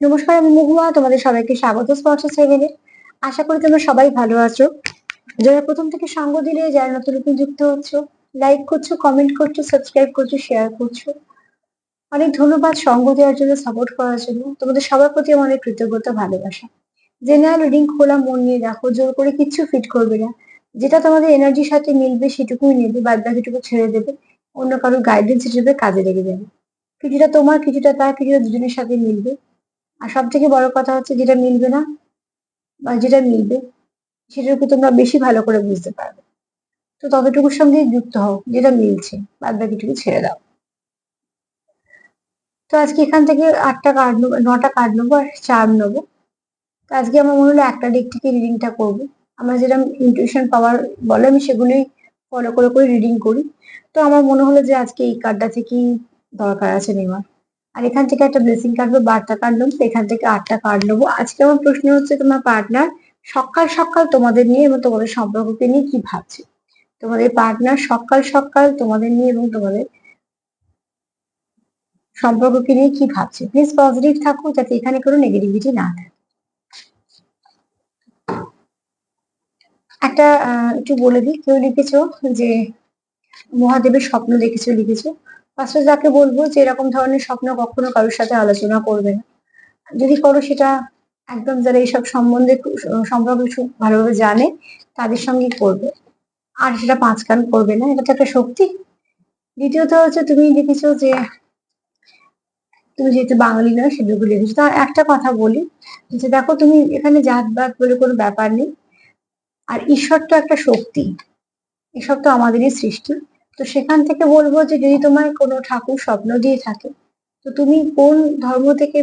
নমস্কার, আমি মহুয়া, তোমাদের সবাইকে স্বাগত স্পর্শ চ্যানেলে আশা করি তোমরা সবাই ভালো আছো। যারা প্রথম থেকে সঙ্গ দিলে, যারা নতুন নতুন যুক্ত হচ্ছ লাইক করছ কমেন্ট করছ সাবস্ক্রাইব করছ শেয়ার করছ। অনেক ধন্যবাদ সঙ্গ দেওয়ার জন্য সাপোর্ট করার জন্য। তোমাদের সবার প্রতি আমার অনেক কৃতজ্ঞতা, ভালোবাসা। জেনারেল রিডিং খোলা, মন নিয়ে দেখো, জোর করে কিচ্ছু ফিট করবে না। যেটা তোমাদের এনার্জির সাথে মিলবে, সেটুকুই নেবে, বাদ বাকিটুকু ছেড়ে দেবে। অন্য কারোর গাইডেন্স হিসেবে কাজে লেগে যাবে। কিছুটা তোমার, কিছুটা তার, কিছুটা দুজনের সাথে মিলবে। আর সব থেকে বড় কথা হচ্ছে যেটা মিলবে না, বা যেটা মিলবে, সেটাকে তোমরা বেশি ভালো করে বুঝতে পারবে। তো ততটুকুর সঙ্গে যুক্ত হও, যেটা মিলছে বাদ বাকিটুকু ছেড়ে দাও। তো আজকে এখান থেকে আটটা কার্ড নেব, নটা কার্ড নেব আর চার নেব। তো আজকে আমার মনে হলো একটা দিক থেকে রিডিংটা করব। আমার যেরকম ইনটিউশন পাওয়ার বলে, আমি সেগুলোই ফলো করে করে রিডিং করি। তো আমার মনে হলো যে আজকে এই কার্ডটা থেকেই দরকার আছে নেওয়ার। আর এখান থেকে একটা ব্লেসিং কার্ড বা বার্তা কার্ড নেব এখান থেকে আটটা কার্ড নেব। আজকে আমার প্রশ্ন হচ্ছে তোমার পার্টনার সকাল সকাল তোমাদের নিয়ে এবং তোমাদের সম্পর্ককে নিয়ে কি ভাবছে? তোমাদের পার্টনার সকাল সকাল তোমাদের নিয়ে এবং তোমাদের সম্পর্ককে নিয়ে কি ভাবছে? প্লিজ পজিটিভ থাকো যাতে এখানে কোনো নেগেটিভিটি না থাকে। একটা একটু বলে দিই, কেউ লিখেছো যে মহাদেবের স্বপ্ন দেখেছ, লিখেছো? ফার্স্টে যাকে বলব যে এরকম ধরনের স্বপ্ন কখনো কারোর সাথে আলোচনা করবে না। যদি করো সেটা একদম যারা এইসব সম্বন্ধে সম্পর্কে ভালোভাবে জানে, তাদের সঙ্গে করবে। আর সেটা পাঁচ কান করবে না, এটা তো একটা শক্তি। দ্বিতীয়ত হচ্ছে তুমি লিখেছো যে, তুমি যেহেতু বাঙালি নয় সেগুলো লিখেছো। তার একটা কথা বলি, যে দেখো তুমি এখানে জাতবাদ বলে কোনো ব্যাপার নেই। আর ঈশ্বর তো একটা শক্তি এসব তো আমাদেরই সৃষ্টি। তো সেখান থেকে বলব যে যদি তোমার কোনো ঠাকুর স্বপ্ন দিয়ে থাকে, তো তুমি কোন ধর্ম থেকে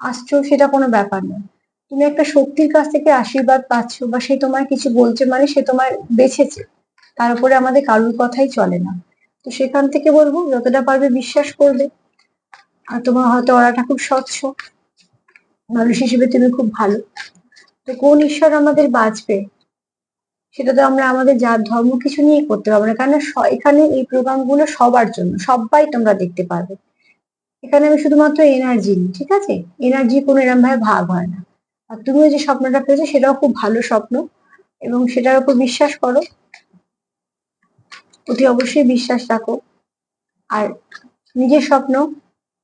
আসছো সেটা কোনো ব্যাপার নয়। তুমি একটা শক্তির কাছ থেকে আশীর্বাদ পাচ্ছ বা সে তোমার কিছু বলছে মানে সে তোমার বেছেছে, তার উপরে আমাদের কারুর কথাই চলে না। তো সেখান থেকে বলব, যতটা পারবে বিশ্বাস করবে। আর তোমার হয়তো ওরাটা খুব স্বচ্ছ, মানুষ হিসেবে তুমি খুব ভালো। তো কোন ঈশ্বর আমাদের বাঁচবে? সেটা তো আমরা আমাদের যার ধর্ম কিছু নিয়ে করতে পারব না। কারণ এখানে এই প্রোগ্রামগুলো সবার জন্য, সবাই তোমরা দেখতে পারবে। এখানে আমি শুধুমাত্র এনার্জি নিই, ঠিক আছে? এনার্জি কোনো এরম ভাবে ভাগ হয় না। আর তুমিও যে স্বপ্নটা পেয়েছ, সেটাও খুব ভালো স্বপ্ন এবং সেটার উপর বিশ্বাস করো। অতি অবশ্যই বিশ্বাস রাখো। আর নিজের স্বপ্ন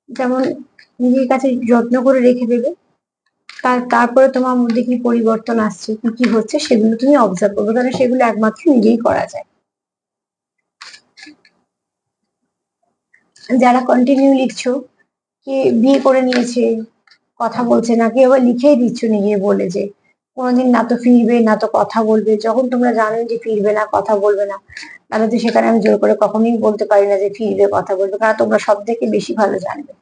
যেমন নিজের কাছে যত্ন করে রেখে দেবে তারপরে তোমার মধ্যে কি পরিবর্তন আসছে, কি কি হচ্ছে সেগুলো তুমি অবজার্ভ করবে কারণ সেগুলো একমাত্র নিজেই করা যায়। যারা কন্টিনিউ লিখছো, কে বিয়ে করে নিয়েছে, কথা বলছে না, কেউ আবার লিখেই দিচ্ছ নিজে বলে যে, কোনোদিন না তো ফিরবে, না তো কথা বলবে, যখন তোমরা জানো যে ফিরবে না, কথা বলবে না, তাহলে তো সেখানে আমি জোর করে কখনোই বলতে পারি না যে ফিরবে, কথা বলবে, কারণ তোমরা সব থেকে বেশি ভালো জানবে।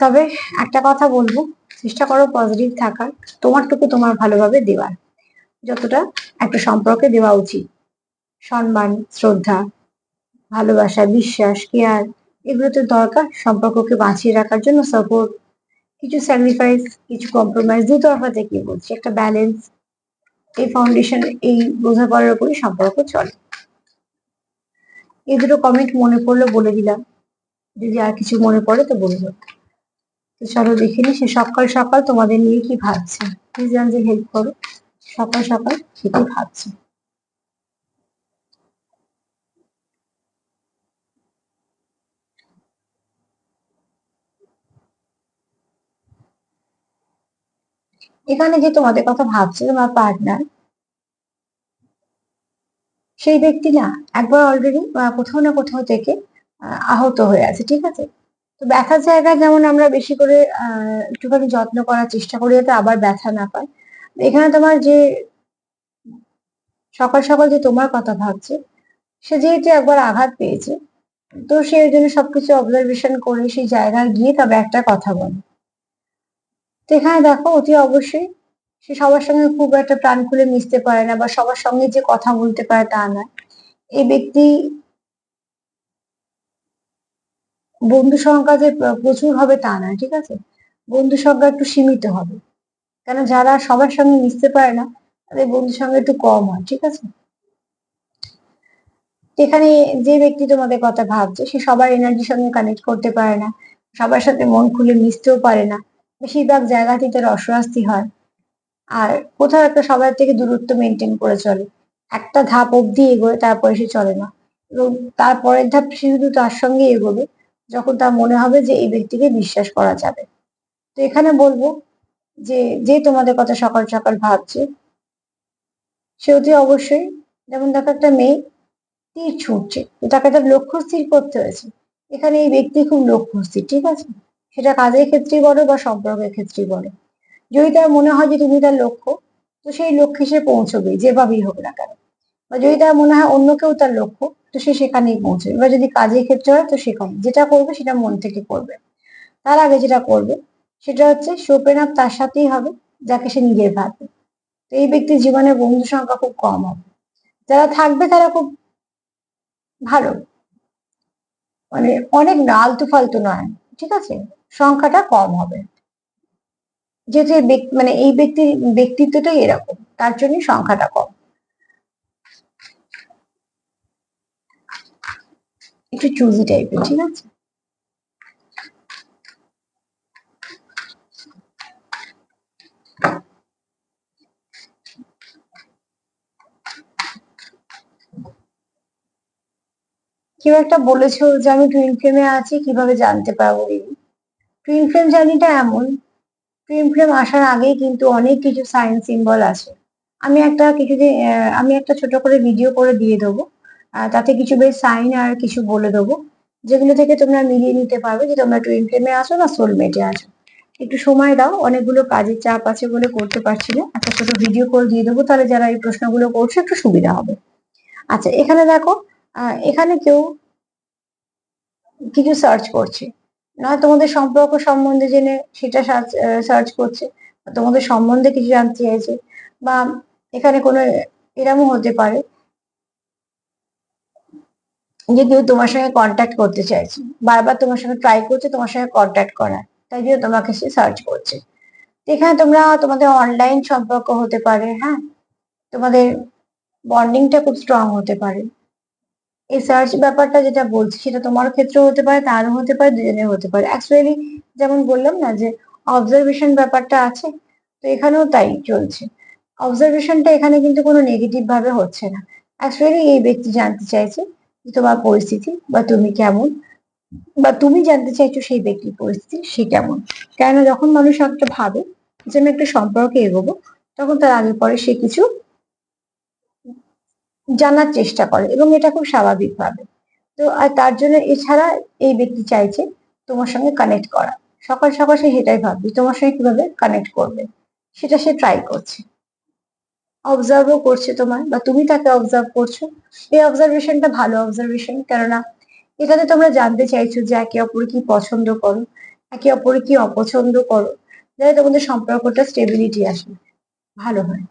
তবে একটা কথা বলব, চেষ্টা করো পজিটিভ থাকার, তোমারটুকু তোমার ভালোভাবে দেওয়ার। যতটা একটা সম্পর্কে দেওয়া উচিত। সম্মান, শ্রদ্ধা, ভালোবাসা, বিশ্বাস কেয়ার এগুলো তো দরকার সম্পর্ককে বাঁচিয়ে রাখার জন্য সাপোর্ট কিছু স্যাক্রিফাইস কিছু কম্প্রোমাইজ দু তরফা থেকে বলছি, একটা ব্যালেন্স এই ফাউন্ডেশন এই বোঝাপড়ার উপরই সম্পর্ক চলে। এই দুটো কমেন্ট মনে পড়ল বলে দিলাম। যদি আর কিছু মনে পড়ে তো বলব। তো চলো দেখে নি সে সকাল সকাল তোমাদের নিয়ে কি ভাবছে। প্লিজ যে হেল্প করো সকাল সকাল সে কি ভাবছে। এখানে যে তোমাদের কথা ভাবছে তোমার পার্টনার সেই ব্যক্তি না একবার অলরেডি কোথাও না কোথাও থেকে আহ, আহত হয়ে আছে ঠিক আছে? তো ব্যথার জায়গায় যেমন আমরা বেশি করে একটুখানি যত্ন করার চেষ্টা করি যাতে আবার ব্যথা না পায়। এখানে তোমার যে, সকাল সকাল যে তোমার কথা ভাবছে, সে যেহেতু একবার আঘাত পেয়েছে, তো সে ওই জন্য সবকিছু অবজারভেশন করে সেই জায়গায় গিয়ে তবে একটা কথা বলে। তো এখানে দেখো, অতি অবশ্যই সে সবার সঙ্গে খুব একটা প্রাণ খুলে মিশতে পারে না বা সবার সঙ্গে যে কথা বলতে পারে তা না এই ব্যক্তি বন্ধু সংখ্যা যে প্রচুর হবে তা নয়, ঠিক আছে? বন্ধু সংখ্যা একটু সীমিত হবে। কেন যারা সবার সঙ্গে মিশতে পারে না, তাদের বন্ধু সংখ্যা একটু কম হয়, ঠিক আছে? এখানে যে ব্যক্তি তোমাদের কথা ভাবছে, সে সবার এনার্জির সঙ্গে কানেক্ট করতে পারে না, সবার সাথে মন খুলে মিশতেও পারে না। বেশিরভাগ জায়গাতেই তার অস্বস্তি হয়। আর কোথাও একটা সবার থেকে দূরত্ব মেনটেন করে চলে। একটা ধাপ অবধি এগোয়, তারপরে সে চলে না। এবং তারপরের ধাপ সে শুধু তার সঙ্গে এগোবে। যখন তার মনে হবে যে এই ব্যক্তিকে বিশ্বাস করা যাবে। তো এখানে বলব যে যে তোমাদের কথা সকাল সকাল ভাবছে, সে অতি অবশ্যই যেমন দেখো একটা মেয়ে তীর ছুটছে তাকে তার লক্ষ্য স্থির করতে হয়েছে। এখানে এই ব্যক্তি খুব লক্ষ্য স্থির, ঠিক আছে? সেটা কাজের ক্ষেত্রেই বলো বা সম্পর্কের ক্ষেত্রেই বলো। যদি তার মনে হয় যে তুমি তার লক্ষ্য, তো সেই লক্ষ্যে সে পৌঁছবে যেভাবেই হোক না কেন। বা যদি তার মনে হয় অন্য কেউ তার লক্ষ্য তো সে সেখানেই পৌঁছবে এবার যদি কাজের ক্ষেত্রে হয়, তো সেখানে যেটা করবে সেটা মন থেকে করবে। তার আগে যেটা করবে, সেটা হচ্ছে শোপেন আপ তার সাথেই হবে, যাকে সে নিজের ভাববে তো এই ব্যক্তির জীবনে বন্ধু সংখ্যা খুব কম হবে। যারা থাকবে তারা খুব ভালো। মানে অনেক না আলতু ফালতু নয়, ঠিক আছে? সংখ্যাটা কম হবে। যেহেতু মানে এই ব্যক্তির ব্যক্তিত্বটাই এরকম, তার জন্যই সংখ্যাটা কম। একটু চুজি টাইপের ঠিক আছে? কেউ একটা বলেছ যে আমি টুইন ফ্লেমে আছি কীভাবে জানতে পারব দিদি? টুইন ফ্লেম জার্নিটা এমন টুইন ফ্লেম আসার আগেই কিন্তু অনেক কিছু সাইন সিম্বল আছে। আমি একটা কিছুদিন আহ, আমি একটা ছোট করে ভিডিও করে দিয়ে দেবো। তাতে কিছু বেশ সাইন আর কিছু বলে দেবো। যেগুলো থেকে তোমরা মিলিয়ে নিতে পারবে যে তোমরা টুইন ফ্লেমে আছো না সোলমেটে আছো। একটু সময় দাও, অনেকগুলো কাজের চাপ আছে বলে করতে পারছি না। একটা ছোট ভিডিও করে দিয়ে দেবো, তাহলে যারা এই প্রশ্নগুলো করছে একটু সুবিধা হবে। আচ্ছা এখানে দেখো এখানে কেউ কিছু সার্চ করছে। না তোমাদের সম্পর্ক সম্বন্ধে জেনে সেটা সার্চ করছে। তোমাদের সম্বন্ধে কিছু জানতে চাইছে। বা এখানে কোনো এরমও হতে পারে। যে কেউ তোমার সঙ্গে কন্ট্যাক্ট করতে চাইছে, বারবার তোমার সঙ্গে ট্রাই করছে, তোমার সঙ্গে কন্ট্যাক্ট করার, তাই জন্য তোমাকে সে সার্চ করছে। এখানে তোমরা তোমাদের অনলাইন সম্পর্ক হতে পারে হ্যাঁ? তোমাদের বন্ডিংটা খুব স্ট্রং হতে পারে। এই সার্চ ব্যাপারটা যেটা বলছি, সেটা তোমার ক্ষেত্রেও হতে পারে, তারও হতে পারে দুজনের হতে পারে। অ্যাকচুয়ালি যেমন বললাম না যে অবজারভেশন ব্যাপারটা আছে, তো এখানেও তাই চলছে। অবজারভেশনটা এখানে কিন্তু কোনো নেগেটিভ ভাবে হচ্ছে না। অ্যাকচুয়ালি এই ব্যক্তি জানতে চাইছে তোমার পরিস্থিতি বা তুমি কেমন বা তুমি জানতে চাইছো সেই ব্যক্তির পরিস্থিতি, সে কেমন? কেন যখন মানুষ একটা ভাবে যে আমি একটা সম্পর্কে এগোবো, তখন তার আগে পরে সে কিছু জানার চেষ্টা করে এবং এটা খুব স্বাভাবিক ভাবে। তো আর তার জন্য এছাড়া এই ব্যক্তি চাইছে তোমার সঙ্গে কানেক্ট করা। সকাল সকাল সে সেটাই ভাববে, তোমার সঙ্গে কীভাবে কানেক্ট করবে, সেটা সে ট্রাই করছে। অবজার্ভও করছে তোমার, বা তুমি তাকে অবজার্ভ করছ। এই অবজারভেশনটা ভালো অবজারভেশন কেননা এটাতে তোমরা জানতে চাইছো যে একে অপরে কি পছন্দ করো, একে অপরে কি অপছন্দ করো। যাতে তোমাদের সম্পর্কটা স্টেবিলিটি আসে, ভালো হয়।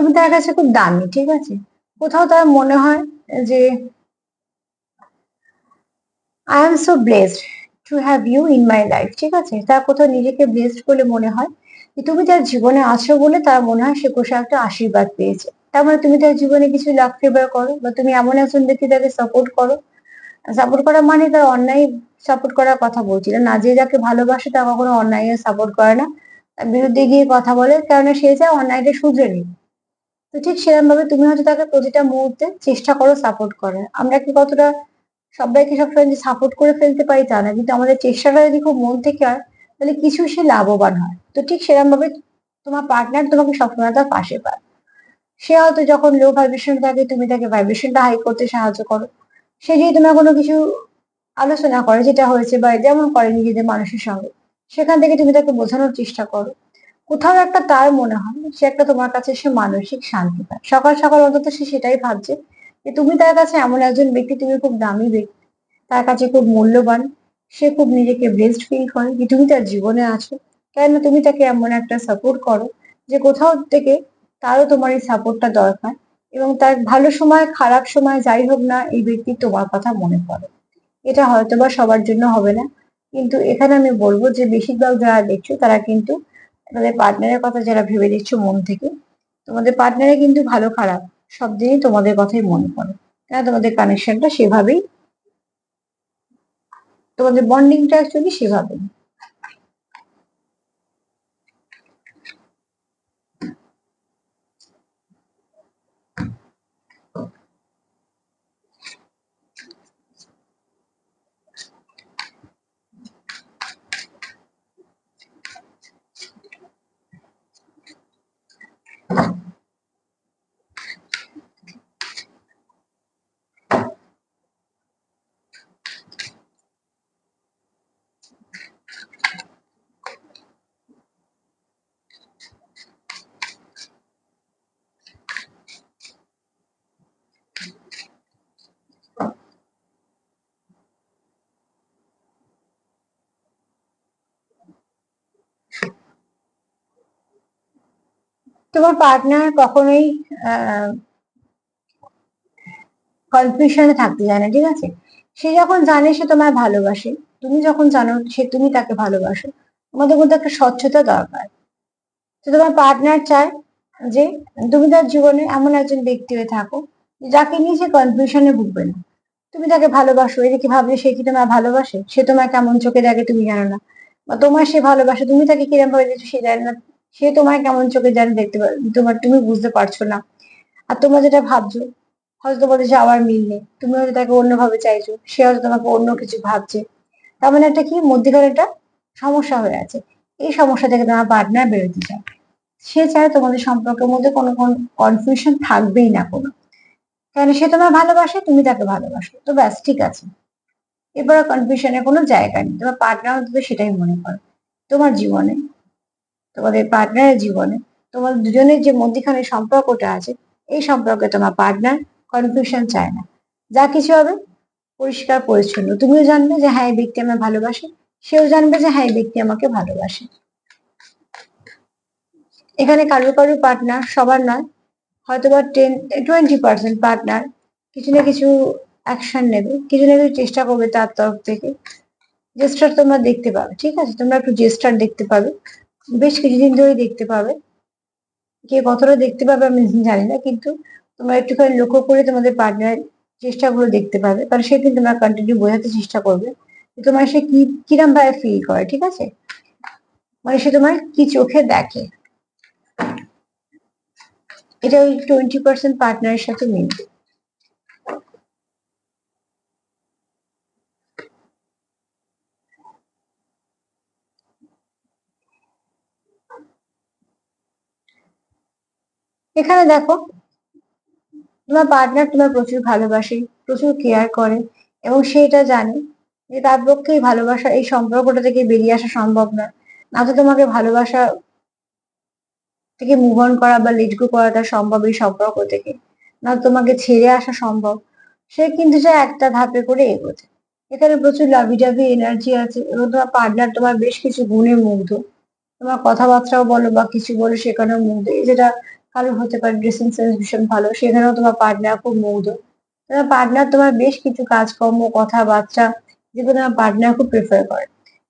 তুমি তার কাছে খুব দামি, ঠিক আছে? কোথাও তার মনে হয় যে I am so blessed to have you in my life ঠিক আছে? তার কোথাও নিজেকে ব্লেসড বলে মনে হয় যে, তুমি তার জীবনে আছো বলে তার মনে হয় সে কোথাও একটা আশীর্বাদ পেয়েছে। তার মানে তুমি তার জীবনে কিছু লাভ ফেভার করো বা তুমি এমন একজন ব্যক্তি তাকে সাপোর্ট করো। সাপোর্ট করা মানে তার অন্যায় সাপোর্ট করার কথা বলছি না। যে যাকে ভালোবাসে তা কখনো অন্যায় সাপোর্ট করে না। তার বিরুদ্ধে গিয়ে কথা বলে কারণ সে চায় অন্যায়টা শুধরে নিই তো ঠিক সেরকম ভাবে তুমি হয়তো তাকে প্রতিটা মুহূর্তে চেষ্টা করো সাপোর্ট করার। আমরা কি কতটা সবাইকে সবসময় যে সাপোর্ট করে ফেলতে পারি তা না, কিন্তু আমাদের চেষ্টাটা যদি খুব মন থেকে হয়, তাহলে কিছু সে লাভবান হয়। তো ঠিক সেরকম ভাবে তোমার পার্টনার তোমাকে সবসময় তার পাশে পায় সে হয়তো যখন লো ভাইব্রেশন থাকে, তুমি তাকে ভাইব্রেশনটা হাই করতে সাহায্য করো। সে যদি তোমার কোনো কিছু আলোচনা করে, যেটা হয়েছে বা যেমন করে নিজেদের মানুষের সঙ্গে, সেখান থেকে তুমি তাকে বোঝানোর চেষ্টা করো। কোথাও একটা তার মনে হয় সে একটা তোমার কাছে সে মানসিক শান্তি পায়। সকাল সকাল অন্তত সে সেটাই ভাবছে যে তুমি তার কাছে এমন একজন ব্যক্তি, তুমি খুব দামি ব্যক্তি, তার কাছে খুব মূল্যবান, সে খুব নিজেকে ব্লেসড ফিল করে যে তুমি তার জীবনে আছো। কেন তুমি তাকে এমন একটা সাপোর্ট করো যে কোথাও থেকে তারও তোমার এই সাপোর্টটা দরকার এবং তার ভালো সময়, খারাপ সময় যাই হোক না, এই ব্যক্তি তোমার কথা মনে পড়ে এটা হয়তো বা সবার জন্য হবে না, কিন্তু এখানে আমি বলব যে বেশিরভাগ যারা দেখছ তারা কিন্তু তাদের পার্টনারের কথা যারা ভেবে দেখছ মন থেকে, তোমাদের পার্টনারে কিন্তু ভালো খারাপ, সব দিনই তোমাদের কথাই মনে পড়ে। তারা তোমাদের কানেকশনটা সেভাবেই, তোমাদের বন্ডিংটা অ্যাকচুয়ালি সেভাবেই তোমার পার্টনার কখনোই কনফিউশনে থাকতে যায় না, ঠিক আছে? সে যখন জানে সে তোমায় ভালোবাসে, তুমি যখন জানো সে, তুমি তাকে ভালোবাসো, তোমাদের মধ্যে একটা স্বচ্ছতা দরকার। তো তোমার পার্টনার চায় যে তুমি তার জীবনে এমন একজন ব্যক্তি হয়ে থাকো যাকে নিয়ে সে কনফিউশনে ভুগবে না। তুমি তাকে ভালোবাসো এদিকে ভাবলে সে কি তোমায় ভালোবাসে? সে তোমায় কেমন চোখে দেখে তুমি জানো না। বা তোমার সে ভালোবাসে, তুমি তাকে কিরম ভাবে দেখছ সে জানে না। সে তোমায় কেমন চোখে জানে দেখতে তোমার, তুমি বুঝতে পারছ না। আর তোমরা যেটা ভাবছ, হয়তো তোমাদের যাওয়ার মিল নেই। তুমি হয়তো তাকে অন্যভাবে চাইছো, সে হয়তো তোমাকে অন্য কিছু ভাবছে। তার মানে একটা কি মধ্যেকার একটা সমস্যা হয়ে আছে। এই সমস্যা থেকে তোমার পার্টনার বেরোতে চায়। সে চায় তোমাদের সম্পর্কের মধ্যে কোনো কোনো কনফিউশন থাকবেই না কোনো। কেন সে তোমার ভালোবাসে, তুমি তাকে ভালোবাসো। তো ব্যাস, ঠিক আছে। এবার কনফিউশনের কোনো জায়গা নেই। তোমার পার্টনার অন্তত সেটাই মনে করে। তোমার জীবনে তোমাদের পার্টনারের জীবনে তোমার দুজনের যে মধ্যখানে সম্পর্কটা আছে, এই সম্পর্কে তোমার পার্টনার কনফিউশন চায় না। যা কিছু হবে, পরিষ্কার, পরিচ্ছন্ন। তুমিও জানবে যে হ্যাঁ এই ব্যক্তি আমায় ভালোবাসে। সেও জানবে যে হ্যাঁ এই ব্যক্তি আমাকে ভালোবাসে। এখানে কারও কারও পার্টনার সবার নয় হয়তো বা টেন টোয়েন্টি পার্সেন্ট পার্টনার কিছু না কিছু অ্যাকশন নেবে, কিছু না কিছু চেষ্টা করবে তার তরফ থেকে। জেস্টার তোমরা দেখতে পাবে, ঠিক আছে? তোমরা একটু জেস্টার দেখতে পাবে। বেশ কিছুদিন ধরেই দেখতে পাবে। কে কতটা দেখতে পাবে আমি জানি না, কিন্তু তোমরা একটুখানি লক্ষ্য করে তোমাদের পার্টনার চেষ্টাগুলো দেখতে পাবে, কারণ সে কিন্তু তোমরা কন্টিনিউ বোঝাতে চেষ্টা করবে তোমার সে কি, কিরম ভাবে ফিল করে, ঠিক আছে? মানে সে তোমার কি চোখে দেখে। এটা ওই টোয়েন্টি পার্সেন্ট পার্টনারের সাথে মিলবে। এখানে দেখো, তোমার পার্টনার তোমার প্রচুর ভালোবাসে, প্রচুর কেয়ার করে এবং সে এটা জানে যে তার পক্ষে এই ভালোবাসা, এই সম্পর্কটা থেকে বেরিয়ে আসা সম্ভব না। না তো তোমাকে ভালোবাসা থেকে মুভ অন করা বা লেট গো করাটা সম্ভব এই সম্পর্ক থেকে। না তোমাকে ছেড়ে আসা সম্ভব। সে কিন্তু চায় একটা ধাপে করে এগোতে এখানে প্রচুর লাভি ডাভি এনার্জি আছে এবং তোমার পার্টনার তোমার বেশ কিছু গুণে মুগ্ধ। তোমার কথাবার্তাও বলো বা কিছু বলো সেখানেও মুগ্ধ। এই যেটা কারোর হতে পারে ড্রেসিং সেন্স ভীষণ ভালো, সেখানেও তোমার পার্টনার খুব মুগ্ধ তোমার পার্টনার তোমার বেশ কিছু কাজকর্ম, কথাবার্তা যেগুলো তোমার পার্টনার খুব প্রেফার করে।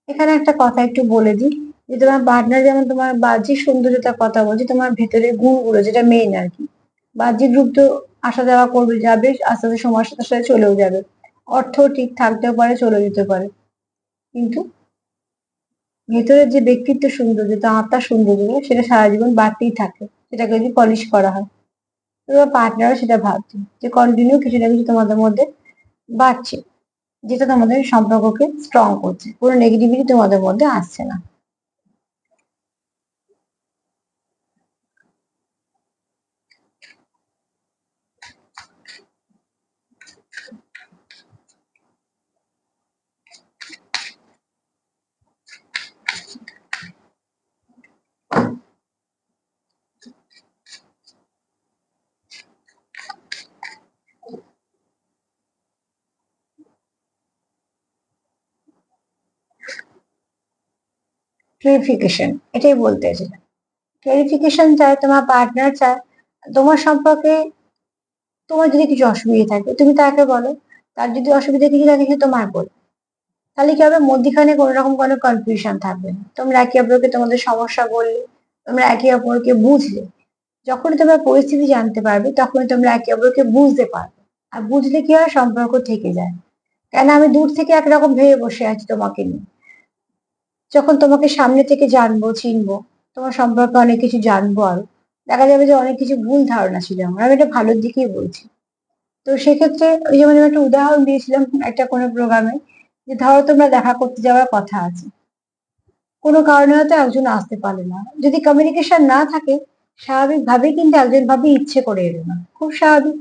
এখানে একটা কথা একটু বলে দিই, যে তোমার পার্টনার যেমন তোমার বাহ্যিক সৌন্দর্যতার কথা বলছি, তোমার ভেতরে গুণগুলো যেটা মেইন আর কি। বাহ্যিক রূপ তো আসা যাওয়া করবে, যাবে, আস্তে আস্তে সময়ের সাথে সাথে চলেও যাবে। অর্থ ঠিক থাকতেও পারে চলে যেতে পারে। কিন্তু ভেতরের যে ব্যক্তিত্ব সৌন্দর্য আত্মার সৌন্দর্য সেটা সারা জীবন বাড়তেই থাকে। সেটাকে যদি পলিশ করা হয়। তোমার পার্টনারও সেটা ভাবছে যে কন্টিনিউ কিছু না কিছু তোমাদের মধ্যে বাড়ছে, যেটা তোমাদের সম্পর্ককে স্ট্রং করছে। কোনো নেগেটিভিটি তোমাদের মধ্যে আসছে না। ক্লিয়ারিফিকেশন এটাই বলতে চাইছিলাম। ক্লিয়ারিফিকেশন চায় তোমার পার্টনার চায় তোমার সম্পর্কে তোমার যদি কিছু অসুবিধা থাকে, তুমি তাকে বলো, তার যদি অসুবিধা কিছু থাকে, সে তোমার বলো। তাহলে কি হবে? মধ্যখানে কোনো রকম কোনো কনফিউশন থাকবে না। তোমরা একে অপরকে তোমাদের সমস্যা বললে, তোমরা একে অপরকে বুঝলে। যখন তোমরা পরিস্থিতি জানতে পারবে তখন তোমরা একে অপরকে বুঝতে পারবে। আর বুঝলে কি হয়? সম্পর্ক থেকে যায়। কেন? আমি দূর থেকে একরকম ভেবে বসে আছি তোমাকে নিয়ে। যখন তোমাকে সামনে থেকে জানব, চিনবো, তোমার সম্পর্কে অনেক কিছু জানব আরও, দেখা যাবে যে অনেক কিছু ভুল ধারণা ছিল আমার। আমি এটা ভালোর দিকেই বলছি। তো সেক্ষেত্রে ওই যেমন আমি একটা উদাহরণ দিয়েছিলাম একটা কোনো প্রোগ্রামে যে ধরো তোমরা দেখা করতে যাওয়ার কথা আছে। কোনো কারণে হয়তো একজন আসতে পারে না। যদি কমিউনিকেশন না থাকে, স্বাভাবিকভাবেই কিন্তু একজন ভাবে ইচ্ছে করে এলো না। খুব স্বাভাবিক।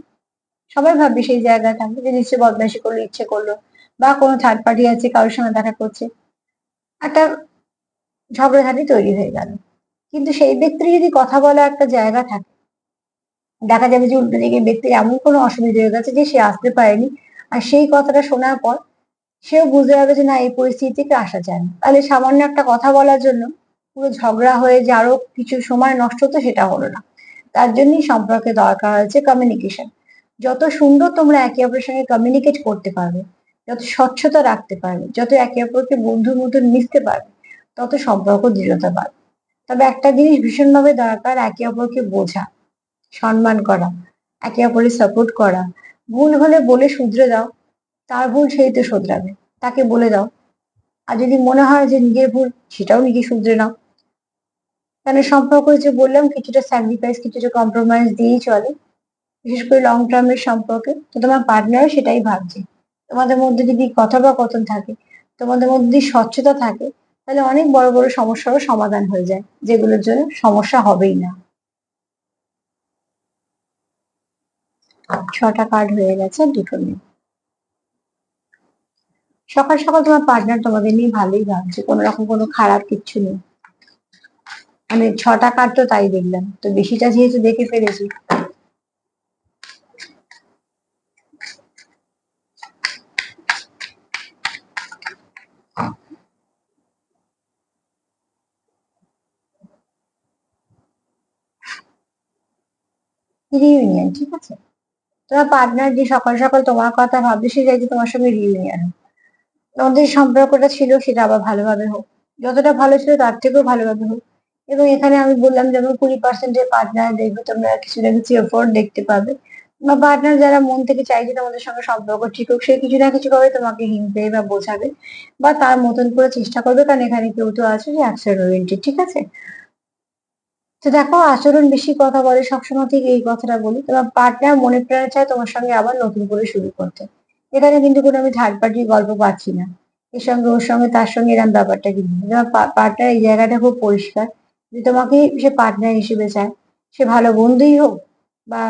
সবাই ভাববে সেই জায়গায় থাকবে। যে নিশ্চয় বদমাইশি করল, ইচ্ছে করল, বা কোনো থার্ড পার্টি আছে, কারোর সঙ্গে দেখা করছে। একটা ঝগড়াঝাটি তৈরি হয়ে গেল। কিন্তু সেই ব্যক্তির যদি কথা বলা একটা জায়গা থাকে, দেখা যাবে যে উল্টো দিকে ব্যক্তির এমন কোনো অসুবিধা হয়ে গেছে যে সে আসতে পারেনি, আর সেই কথাটা শোনার পর সেও বুঝতে পারবে যে না, এই পরিস্থিতি থেকে আসা যায় না। তাহলে সামান্য একটা কথা বলার জন্য পুরো ঝগড়া হয়ে যে আরও কিছু সময় নষ্ট হতো সেটা হলো না। তার জন্যই সম্পর্কে দরকার হয়েছে কমিউনিকেশন যত সুন্দর তোমরা একে অপরের সঙ্গে কমিউনিকেট করতে পারবে যত স্বচ্ছতা রাখতে পারবে, যত একে অপরকে বন্ধুর মতন মিশতে পারবে, তত সম্পর্ক দৃঢ়তা বাড়বে। তবে একটা জিনিস ভীষণভাবে দরকার, একে অপরকে বোঝা, সম্মান করা, একে অপরের সাপোর্ট করা। ভুল হলে বলে শুধরে দাও, তার ভুল সেই তো শোধরাবে, তাকে বলে দাও। আর যদি মনে হয় যে নিজের ভুল, সেটাও নিজে শুধরে নাও। কেন সম্পর্ক যে বললাম, কিছুটা স্যাক্রিফাইস কিছুটা কম্প্রোমাইজ দিয়েই চলে। বিশেষ করে লং টার্মের সম্পর্কে। তো তোমার পার্টনারও সেটাই ভাবছে। তোমাদের মধ্যে যদি কথোপকথন থাকে, তোমাদের মধ্যে যদি স্বচ্ছতা থাকে, তাহলে অনেক বড় বড় সমস্যারও সমাধান হয়ে যায়, যেগুলোর জন্য সমস্যা হবেই না। ছটা কার্ড হয়ে গেছে, দুটো নেই। সকাল সকাল তোমার পার্টনার তোমাদের নিয়ে ভালোই ভাবছে, কোনো রকম কোনো খারাপ কিচ্ছু নেই। মানে ছটা কার্ড তো তাই দেখলাম, তো বেশিটা যেহেতু দেখে ফেলেছি রিউনিয়ন ঠিক আছে? তোমার পার্টনার যে সকাল সকাল তোমার কথা ভাবছে, সে চাইছে তোমার সঙ্গে রিউনিয়ন তোমাদের সম্পর্কটা ছিল সেটা আবার ভালোভাবে হোক। যতটা ভালো ছিল তার থেকেও ভালোভাবে হোক। এবং এখানে আমি বললাম যেমন কুড়ি পার্সেন্টের পার্টনার দেখবে, তোমরা কিছু না কিছু এফোর্ট দেখতে পাবে। বা পার্টনার যারা মন থেকে চাইছে তোমাদের সঙ্গে সম্পর্ক ঠিক হোক, সে কিছু না কিছু ভাবে তোমাকে হিংসে বা বোঝাবে। বা তার মতন করে চেষ্টা করবে, কারণ এখানে কেউ তো আছে যে অ্যাকশন ওরিয়েন্টেড ঠিক আছে? তো দেখো, আচরণ বেশি কথা বলে, সবসময় থেকে এই কথাটা বলি। তোমার পার্টনার মনে প্রাণে চায় তোমার সঙ্গে আবার নতুন করে শুরু করতে। এখানে কিন্তু কোনো আমি থার্ড পার্টির গল্প পাচ্ছি না। এর সঙ্গে, ওর সঙ্গে, তার সঙ্গে এরকম ব্যাপারটা কিন্তু তোমার পার্টনার এই জায়গাটা খুব পরিষ্কার। যে তোমাকে সে পার্টনার হিসেবে চায়, সে ভালো বন্ধুই হোক বা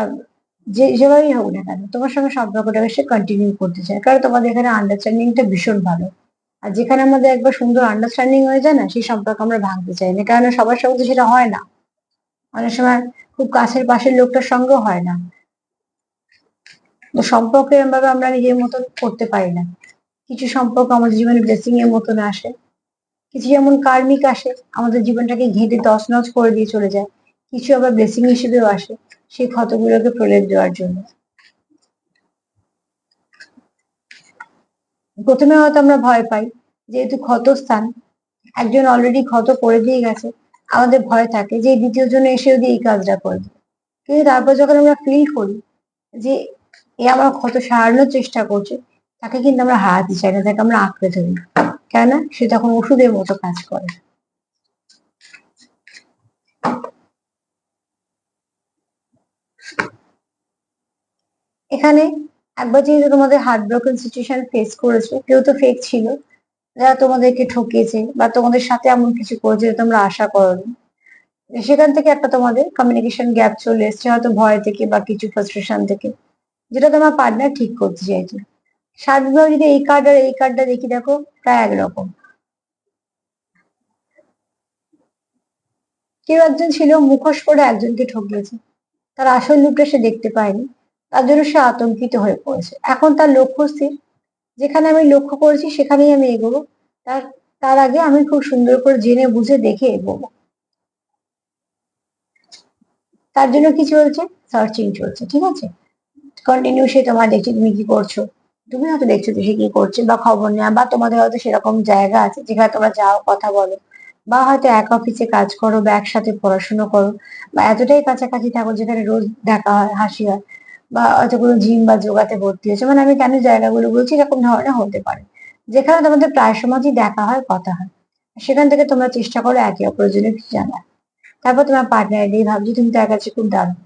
যে যেভাবেই হোক না কেন, তোমার সঙ্গে সম্পর্কটাকে সে কন্টিনিউ করতে চায়। কারণ তোমাদের এখানে আন্ডারস্ট্যান্ডিংটা ভীষণ ভালো। আর যেখানে আমাদের একবার সুন্দর আন্ডারস্ট্যান্ডিং হয়ে যায় না, সেই সম্পর্ক আমরা ভাঙতে চাই না। কারণ সবার সঙ্গে সেটা হয় না। অনেক সময় খুব কাছের পাশের লোকটার সঙ্গেও হয় না। সম্পর্কে এভাবে আমরা নিজের মতন করতে পারি না। কিছু সম্পর্ক আমাদের জীবনে ব্লেসিং এর মতন আসে। কিছু যেমন কার্মিক আসে, আমাদের জীবনটাকে ঘেঁটে তছনছ করে দিয়ে চলে যায়। কিছু আবার ব্লেসিং হিসেবেও আসে, সেই ক্ষতগুলোকে প্রলেপ দেওয়ার জন্য। প্রথমে হয়তো আমরা ভয় পাই, যেহেতু ক্ষত স্থান একজন অলরেডি ক্ষত করে দিয়ে গেছে আমাদের ভয় থাকে যে দ্বিতীয় জন এসে যদি এই কাজটা করবে। কিন্তু তারপর যখন আমরা ফিল করি যে এ আমার ক্ষত সারানোর চেষ্টা করছে, তাকে কিন্তু আমরা হারাতে চাই না, তাকে আমরা আঁকড়ে ধরি কেন সে তখন ওষুধের মতো কাজ করে। এখানে একবার যেহেতু তোমাদের হার্ট ব্রোকেন সিচুয়েশন ফেস করেছে, কেউ তো ফেক ছিল যারা তোমাদেরকে ঠকিয়েছে বা তোমাদের সাথে এমন কিছু করেছে তোমরা আশা করনি। সেখান থেকে একটা তোমাদের কমিউনিকেশন গ্যাপ চলে এসছে, হয়তো ভয় থেকে বা কিছু ফ্রাস্ট্রেশন থেকে, যেটা তোমার পার্টনার ঠিক করতে চাইছে। সার্বিকভাবে যদি এই কার্ড আর এই কার্ডটা দেখি, দেখো, প্রায় একরকম। কেউ একজন ছিল, মুখোশ করে একজনকে ঠকিয়েছে। তার আসল রূপটা সে দেখতে পায়নি। তার জন্য সে আতঙ্কিত হয়ে পড়েছে। এখন তার লক্ষ্য স্থির। যেখানে আমি লক্ষ্য করেছি সেখানেই আমি এগোবো। তার তার আগে আমি খুব সুন্দর করে জেনে বুঝে দেখে এগোবো। তার জন্য কি চলছে? সার্চিং চলছে, ঠিক আছে? কন্টিনিউ সে তোমার দেখছে, তুমি কি করছ? তুমি হয়তো দেখছ যে সে কি করছে, বা খবর নেওয়া, বা তোমাদের হয়তো সেরকম জায়গা আছে যেখানে তোমরা যাও, কথা বলো। বা হয়তো এক অফিসে কাজ করো, বা একসাথে পড়াশোনা করো, বা এতটাই কাছাকাছি থাকো যেখানে রোজ দেখা হয়, হাসি হয়। বা হয়তো কোনো জিম বা যোগাতে ভর্তি হয়েছে। মানে আমি কেন জায়গাগুলো বলছি, এরকম ধরনের হতে পারে। যেখানে তোমাদের প্রায় সময়ই দেখা হয়, কথা হয়। সেখান থেকে তোমরা চেষ্টা করো একে অপরের জন্য কিছু জানার। তারপর তোমার পার্টনার দিয়ে ভাবছি, তুমি তার কাছে খুব দারুণ।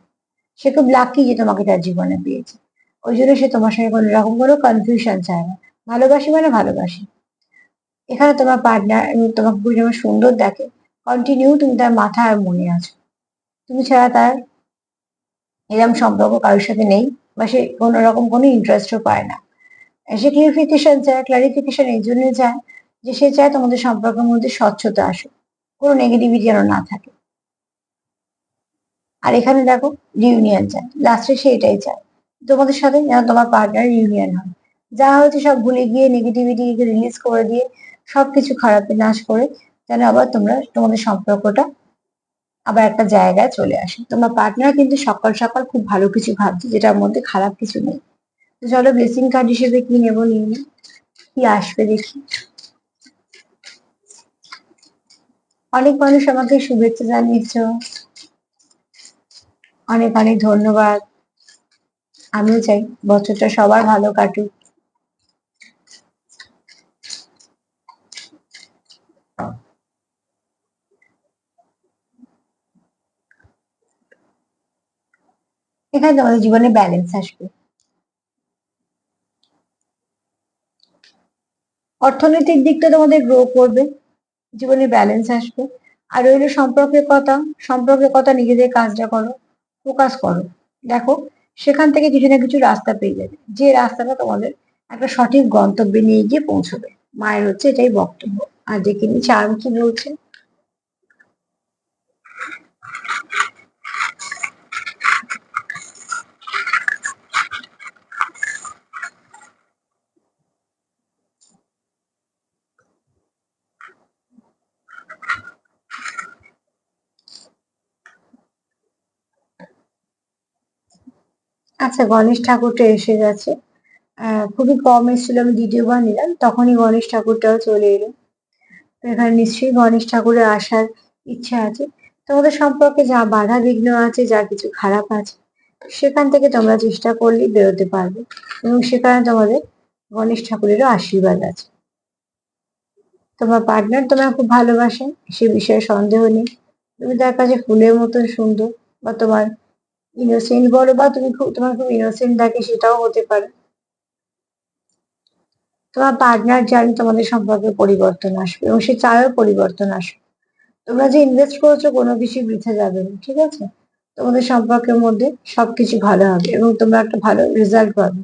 সে খুব লাকি যে তোমাকে তার জীবনে পেয়েছে। ওই জন্য সে তোমার সঙ্গে কোনো রকম কোনো কনফিউশন চায় না। ভালোবাসি মানে ভালোবাসি। এখানে তোমার পার্টনার তোমাকে খুব সুন্দর দেখে। কন্টিনিউ তুমি তার মাথা আর মনে আছো। তুমি ছাড়া তার এরকম সম্পর্ক কারোর সাথে নেই বা সে কোনো রকম কোনো ইন্টারেস্টও পায় না। সে ক্লিয়ারিফিকেশন চায় ক্লারিফিকেশন এই জন্য চায় যে সে চায় তোমাদের সম্পর্কের মধ্যে স্বচ্ছতা আসুক, কোনো নেগেটিভিটি যেন না থাকে। আর এখানে দেখো রিউনিয়ন চায়। লাস্টে সে এটাই চায়, তোমাদের সাথে যেন তোমার পার্টনার ইউনিয়ন হয়। যা হয়েছে সব ভুলে গিয়ে নেগেটিভিটি রিলিজ করে দিয়ে সবকিছু খারাপে নাশ করে যেন আবার তোমরা তোমাদের সম্পর্কটা আবার একটা জায়গায় চলে আসে। তোমার পার্টনার কিন্তু সকাল সকাল খুব ভালো কিছু ভাবছে, যেটার মধ্যে খারাপ কিছু নেই। তো চলো ব্লেসিং কার্ড হিসেবে কি নেব নিয়ে? কি আসবে দেখি। অনেক মানুষ আমাকে শুভেচ্ছা জানিয়েছ। অনেক অনেক ধন্যবাদ। আমিও চাই বছরটা সবার ভালো কাটুক। এখানে তোমাদের জীবনে ব্যালেন্স আসবে। অর্থনৈতিক দিকটা তোমাদের গ্রো করবে, জীবনে ব্যালেন্স আসবে। আর রইল সম্পর্কের কথা সম্পর্কের কথা নিজেদের কাজটা করো ফোকাস করো। দেখো, সেখান থেকে কিছু না কিছু রাস্তা পেয়ে যাবে। যে রাস্তাটা তোমাদের একটা সঠিক গন্তব্যে নিয়ে গিয়ে পৌঁছবে। মায়ের হচ্ছে এটাই বক্তব্য। আর দেখে নিচ্ছে আর কি বলছে? আচ্ছা গণেশ ঠাকুরটা এসে গেছে। খুবই কম এসেছিল, আমি দ্বিতীয়বার নিলাম, তখনই গণেশ ঠাকুরটাও চলে এলো। তো এখানে নিশ্চয়ই গণেশ ঠাকুরের আসার ইচ্ছা আছে। তোমাদের সম্পর্কে যা বাধা বিঘ্ন আছে, যা কিছু খারাপ আছে, সেখান থেকে তোমরা চেষ্টা করলেই বেরোতে পারবে এবং সেখানে তোমাদের গণেশ ঠাকুরেরও আশীর্বাদ আছে। তোমার পার্টনার তোমার খুব ভালোবাসেন সে বিষয়ে সন্দেহ নেই। তুমি তার কাছে ফুলের মতন সুন্দর বা তোমার ইনোসেন্ট বলো বা তুমি খুব, তোমার খুব ইনোসেন্ট থাকে সেটাও হতে পারে। তোমার পার্টনার জানি তোমাদের সম্পর্কে পরিবর্তন আসবে এবং সে চায়ও পরিবর্তন আসবে। তোমরা যে ইনভেস্ট করেছ কোনো কিছু বৃথা যাবে না, ঠিক আছে? তোমাদের সম্পর্কের মধ্যে সবকিছু ভালো হবে এবং তোমরা একটা ভালো রেজাল্ট পাবে।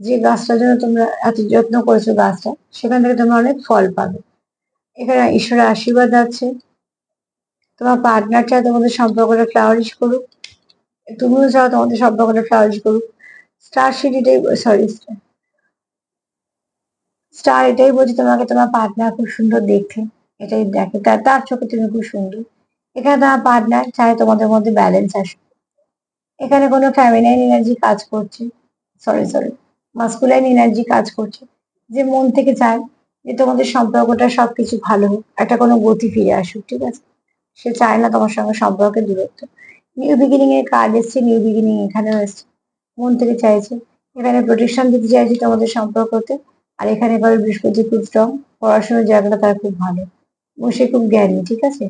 যে গাছটার জন্য তোমরা এত যত্ন করেছ গাছটা, সেখান থেকে তোমরা অনেক ফল পাবে। এখানে ঈশ্বরের আশীর্বাদ আছে। তোমার পার্টনার চায় তোমাদের সম্পর্কটা ফ্লাওয়ারিশ করুক। তুমিও চাও তোমাদের সব সম্পর্কটা ফ্লাওয়ারিশ করুক। স্টার সিটিটাই সরি স্টার এটাই বলছি তোমাকে, তোমার পার্টনার খুব সুন্দর দেখতে। এটাই দেখে তার তার চোখে তুমি খুব সুন্দর। এখানে তোমার পার্টনার চায় তোমাদের মধ্যে ব্যালেন্স আসবে এখানে কোনো ফ্যামিলাইন এনার্জি কাজ করছে। সরি সরি মাস্কুলাইন এনার্জি কাজ করছে। যে মন থেকে চায় যে তোমাদের সম্পর্কটা সবকিছু ভালো হোক, একটা কোনো গতি ফিরে আসুক, ঠিক আছে? সে চায় না তোমার সঙ্গে সম্পর্কের দূরত্ব। নিউ বিগিনিং এর কার্ড এসছে নিউ বিগিনিং এখানেও এসছে। মন থেকে চাইছে। এখানে প্রোটেকশন দিতে চাইছে তোমাদের সম্পর্কতে। আর এখানে এবার বৃহস্পতি খুব স্ট্রং পড়াশোনার জায়গাটা তার খুব ভালো। এবং সে খুব জ্ঞানী, ঠিক আছে?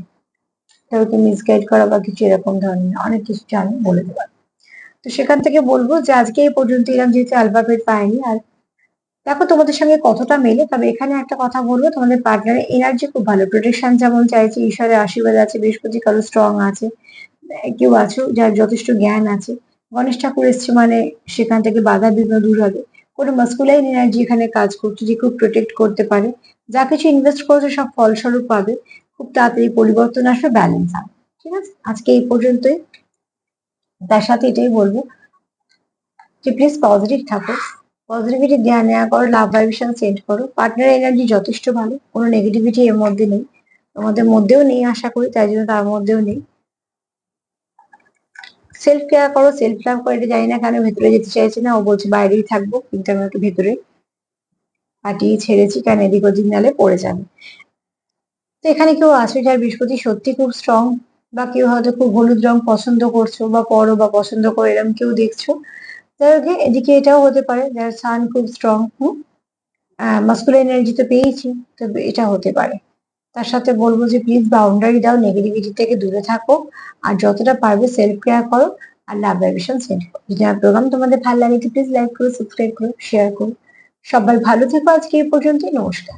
কাউকে মিসগাইড করা বা কিছু এরকম ধরনের অনেক কিছু জানি, বলে দেবো। তো সেখান থেকে বলব যে, আজকে এই পর্যন্ত এরকম যেহেতু অ্যালফাবেট পাইনি, আর দেখো তোমাদের সঙ্গে কতটা মেলে। তবে এখানে একটা কথা বলব, তোমাদের পার্টনারের এনার্জি খুব ভালো। প্রোটেকশন যেমন চাইছে, ঈশ্বরের আশীর্বাদ আছে, বৃহস্পতি কারও স্ট্রং আছে। কেউ আছো যার যথেষ্ট জ্ঞান আছে। গণেশ ঠাকুর এসছে মানে সেখান থেকে বাধা বিঘ্ন দূর হবে। কোনো মাস্কুলাইন এনার্জি এখানে কাজ করছে যে খুব প্রোটেক্ট করতে পারে। যা কিছু ইনভেস্ট করেছে সব ফলস্বরূপ পাবে। খুব তাড়াতাড়ি পরিবর্তন আসবে ব্যালেন্স হবে ঠিক আছে? আজকে এই পর্যন্তই। তার সাথে এটাই বলব যে প্লিজ পজিটিভ থাকো। পজিটিভিটি দেওয়া নেওয়া করো লাভ ভাইব্রেশন সেন্ড করো। পার্টনার এনার্জি যথেষ্ট ভালো, কোনো নেগেটিভিটি এর মধ্যে নেই। তোমাদের মধ্যেও নেই আশা করি, তাই জন্য তার মধ্যেও নেই। সেলফ কেয়ার করো সেলফ লাভ করে, এটা জানি না কেন ভেতরে যেতে চাইছে না। ও বলছে, বাইরেই থাকব, কিন্তু আমি ওকে ভেতরে পাঠিয়ে ছেড়েছি কারণ এদিক ওদিক নালে পড়ে যাবে। তো এখানে কেউ আছে যার বৃহস্পতি সত্যি খুব স্ট্রং বা কেউ হয়তো খুব হলুদ রং পছন্দ করছ বা পরো বা পছন্দ করো এরকম কেউ দেখছ। যাই হোক, এদিকে এটাও হতে পারে, যার সান খুব স্ট্রং হুম? মাস্কুলার এনার্জি তো পেয়েছি, তো এটা হতে পারে। তার সাথে বলব যে প্লিজ বাউন্ডারি দাও নেগেটিভিটি থেকে দূরে থাকো। আর যতটা পারবে সেলফ কেয়ার করো আর লাভ ভাইব্রেশন সেন্ড করো। যদি আমার প্রোগ্রাম তোমাদের ভালো লাগে প্লিজ লাইক করো সাবস্ক্রাইব করো শেয়ার করো। সবাই ভালো থেকো আজকে এই পর্যন্তই, নমস্কার।